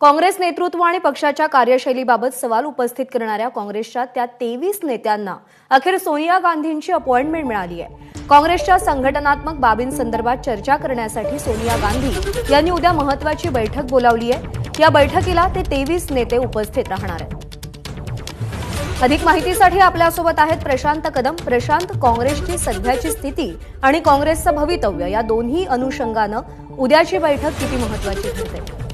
काँग्रेस नेतृत्व आणि पक्षाच्या कार्यशैलीबाबत सवाल उपस्थित करणाऱ्या काँग्रेसच्या त्या तेवीस नेत्यांना अखेर सोनिया गांधींची अपॉइंटमेंट मिळाली आहे. काँग्रेसच्या संघटनात्मक बाबींसंदर्भात चर्चा करण्यासाठी सोनिया गांधी यांनी उद्या महत्वाची बैठक बोलावली आहे. या बैठकीला ते तेवीस नेते उपस्थित राहणार आहेत. अधिक माहितीसाठी आपल्यासोबत आहेत प्रशांत कदम. प्रशांत काँग्रेसची सध्याची स्थिती आणि काँग्रेसचं भवितव्य या दोन्ही अनुषंगानं उद्याची बैठक किती महत्वाची ठरते?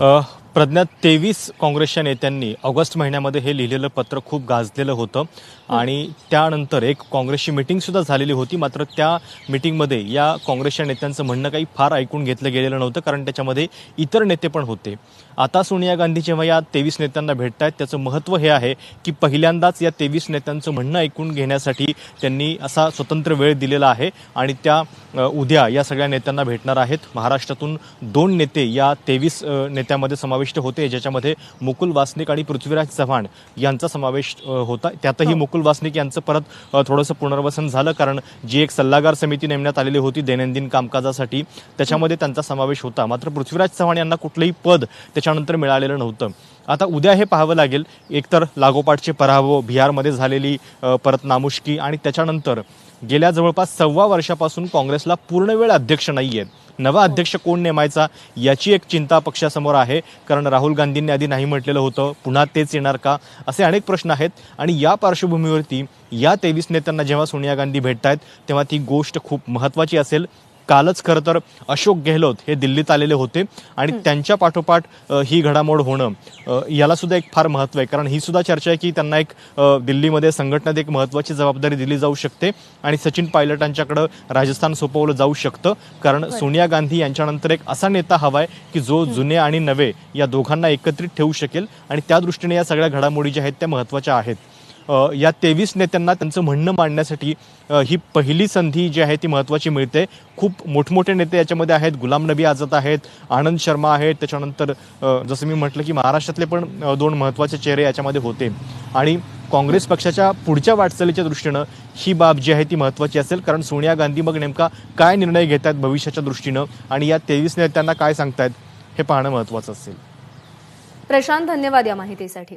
Uh, प्रज्ञा तेवीस काँग्रेसच्या नेत्यांनी ऑगस्ट महिन्यामध्ये हे लिहिलेलं पत्र खूप गाजलेलं होतं. आणि त्यानंतर एक काँग्रेसची मिटिंग सुद्धा झालेली होती. मात्र त्या मिटिंगमध्ये या काँग्रेसच्या नेत्यांचं म्हणणं काही फार ऐकून घेतलं गेलेलं नव्हतं कारण त्याच्यामध्ये इतर नेते पण होते. आता सोनिया गांधी जेव्हा या तेवीस नेत्यांना भेटत आहेत त्याचं महत्त्व हे आहे की पहिल्यांदाच या तेवीस नेत्यांचं म्हणणं ऐकून घेण्यासाठी त्यांनी असा स्वतंत्र वेळ दिलेला आहे. आणि त्या उद्या या सगळ्या नेत्यांना भेटणार आहेत. महाराष्ट्रातून दोन नेते या तेवीस नेत्यामध्ये समाविष्ट होते ज्याच्यामध्ये मुकुल वासनिक आणि पृथ्वीराज चव्हाण यांचा समावेश होता. त्यातही मुकुल वासनिक यांचं परत थोडंसं पुनर्वसन झालं कारण जी एक सल्लागार समिती नेमण्यात आलेली होती दैनंदिन कामकाजासाठी त्याच्यामध्ये त्यांचा समावेश होता. मात्र पृथ्वीराज चव्हाण यांना कुठलंही पद त्याच्यानंतर मिळालेलं नव्हतं. आता उद्या हे पाहावं लागेल. एकतर लागोपाठचे पराभव बिहारमध्ये झालेली परत नामुष्की आणि त्याच्यानंतर गेल्या जवळपास सव्वा वर्षापासून काँग्रेसला पूर्ण वेळ अध्यक्ष नाही आहेत नवा अध्यक्ष कोण नेमायचा याची एक चिंता पक्षासमोर आहे. कारण राहुल गांधींनी आधी नाही म्हटलेलं होतं. पुन्हा तेच येणार का? असे अनेक प्रश्न आहेत. आणि या पार्श्वभूमीवरती या तेवीस नेत्यांना जेव्हा सोनिया गांधी भेटत आहेत तेव्हा ती गोष्ट खूप महत्त्वाची असेल. कालच खरं तर अशोक गेहलोत हे दिल्लीत आलेले होते आणि त्यांच्या पाठोपाठ ही घडामोड होणं याला सुद्धा एक फार महत्त्व आहे. कारण ही सुद्धा चर्चा आहे की त्यांना एक दिल्लीमध्ये संघटनेत एक महत्त्वाची जबाबदारी दिली जाऊ शकते आणि सचिन पायलटांच्याकडं राजस्थान सोपवलं जाऊ शकतं. कारण सोनिया गांधी यांच्यानंतर एक असा नेता हवाय की जो जुने आणि नवे या दोघांना एकत्रित ठेवू शकेल आणि त्या दृष्टीने या सगळ्या घडामोडी ज्या आहेत त्या महत्त्वाच्या आहेत. या तेवीस नेत्यांना त्यांचं म्हणणं मांडण्यासाठी ही पहिली संधी जी आहे ती महत्त्वाची मिळते. खूप मोठमोठे नेते याच्यामध्ये आहेत. गुलाम नबी आझाद आहेत आनंद शर्मा आहेत. त्याच्यानंतर जसं मी म्हटलं की महाराष्ट्रातले पण दोन महत्त्वाचे चेहरे याच्यामध्ये होते. आणि काँग्रेस पक्षाच्या पुढच्या वाटचालीच्या दृष्टीनं ही बाब जी आहे ती महत्त्वाची असेल. कारण सोनिया गांधी मग नेमका काय निर्णय घेत आहेत भविष्याच्या दृष्टीनं आणि या तेवीस नेत्यांना काय सांगतायत हे पाहणं महत्त्वाचं असेल. प्रशांत धन्यवाद या माहितीसाठी.